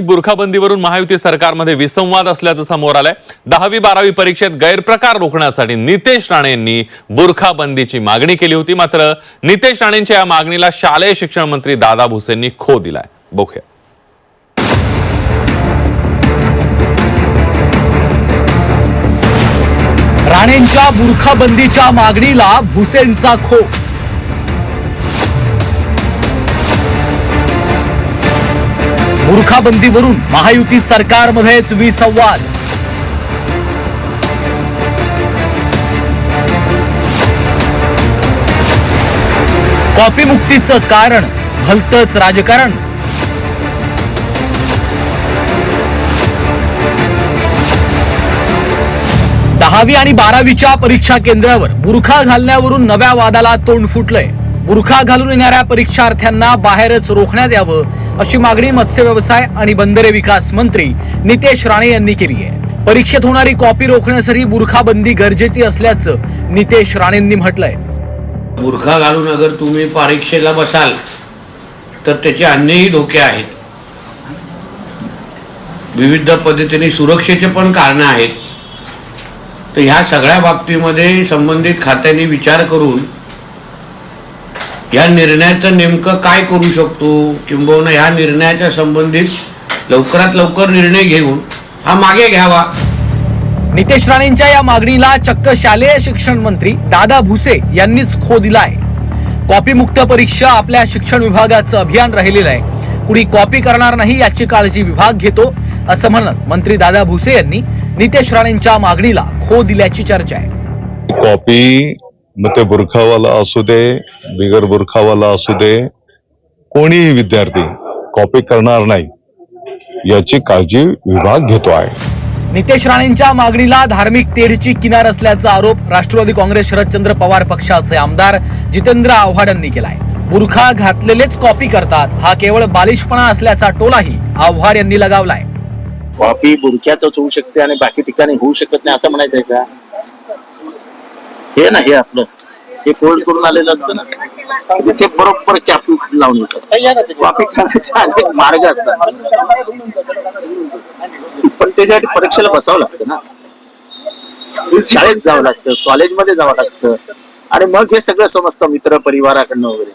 बुरखाबंदीवरून महायुती सरकारमध्ये विसंवाद असल्याचं समोर आलंय. दहावी बारावी परीक्षेत गैरप्रकार रोखण्यासाठी नितेश राणे यांनी बुरखाबंदीची मागणी केली होती. मात्र नितेश राणेंच्या या मागणीला शालेय शिक्षण मंत्री दादा भुसेंनी खो दिलाय. बघूया. राणेंच्या बुरखाबंदीच्या मागणीला भुसेंचा खो बुरखाबंदीवरून महायुती सरकारमध्येच विसंवाद. कॉपी मुक्तीचं कारण भलतच राजकारण. दहावी आणि बारावीच्या परीक्षा केंद्रावर बुरखा घालण्यावरून नव्या वादाला तोंड फुटलंय. बुरखा घालून येणाऱ्या परीक्षार्थ्यांना बाहेरच रोखण्यात यावं अशी मागणी मत्स्य व्यवसाय आणि बंदरे विकास मंत्री नितेश राणे यांनी केली आहे. परीक्षेत होणारी कॉपी रोखण्यासाठी बुरखा बंदी गरजेची असल्याचं नितेश राणेंनी म्हटलंय. बुरखा घालून अगर तुम्ही परीक्षेला बसाल तर त्याचे अन्यही धोके आहेत. विविध पद्धतीने सुरक्षेचे पण कारणं आहेत. तर ह्या सगळ्या बाबतीमध्ये संबंधित खात्यांनी विचार करून या निर्णयाचं नेमकं काय करू शकतो? किंबहुना ह्या निर्णयाच्या संबंधित लवकरात लवकर निर्णय घेऊन हा मागे घ्यावा. नितेश राणेंच्या या मागणीला चक्क शालेय शिक्षण मंत्री दादा भुसे यांनीच खो दिलाय. कॉपी मुक्त परीक्षा आपल्या शिक्षण विभागाचं अभियान राहिलेलं आहे. कुणी कॉपी करणार नाही याची काळजी विभाग घेतो असं म्हणत मंत्री दादा भुसे यांनी नितेश राणेंच्या मागणीला खो दिल्याची चर्चा आहे. कॉपी मग ते बुरखावाला असू दे बिगर बुरखावाला असू दे कोणीही विद्यार्थी कॉपी करणार नाही याची काळजी विभाग घेतो आहे. नितेश राणेंच्या मागणीला धार्मिक तेढची किनार असल्याचा आरोप राष्ट्रवादी काँग्रेस शरदचंद्र पवार पक्षाचे आमदार जितेंद्र आव्हाड यांनी केलाय. बुरखा घातलेलेच कॉपी करतात हा केवळ बालिशपणा असल्याचा टोलाही आव्हाड यांनी लगावलाय. कॉपी बुरक्यातच होऊ शकते आणि बाकी ठिकाणी होऊ शकत नाही असं म्हणायचंय का? हे ना हे आपलं. हे फोल्ड करून आलेलं असतं ना. तिथे बरोबर कॅपी लावून येतात कॉपी करण्याचे अनेक मार्ग असतात. पण त्याच्यासाठी परीक्षेला बसावं लागतं ना. शाळेत जावं लागतं कॉलेजमध्ये जावं लागतं. आणि मग हे सगळं समजतं मित्र परिवाराकडनं वगैरे.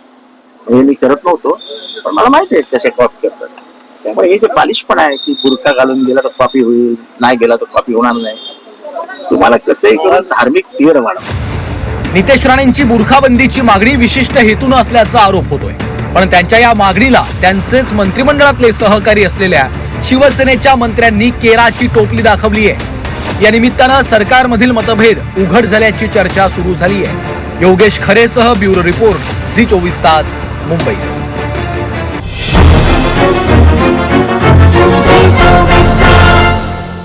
हे मी करत नव्हतो पण मला माहिती आहे कसे कॉपी करतात. त्यामुळे हे जे बालिशपण आहे की बुरखा घालून गेला तर कॉपी होईल नाही गेला तर कॉपी होणार नाही. तुम्हाला कसंही करून धार्मिक तीव्र वाढवा. नितेश राणेंची बुरखाबंदीची मागणी विशिष्ट हेतून असल्याचा आरोप होतोय. पण त्यांच्या या मागणीला त्यांचेच मंत्रिमंडळातले सहकारी असलेल्या शिवसेनेच्या मंत्र्यांनी केराची टोपली दाखवली आहे या निमित्तानं सरकारमधील मतभेद उघड झाल्याची चर्चा सुरू झाली आहे योगेश खरेसह ब्युरो रिपोर्ट झी चोवीस तास मुंबई.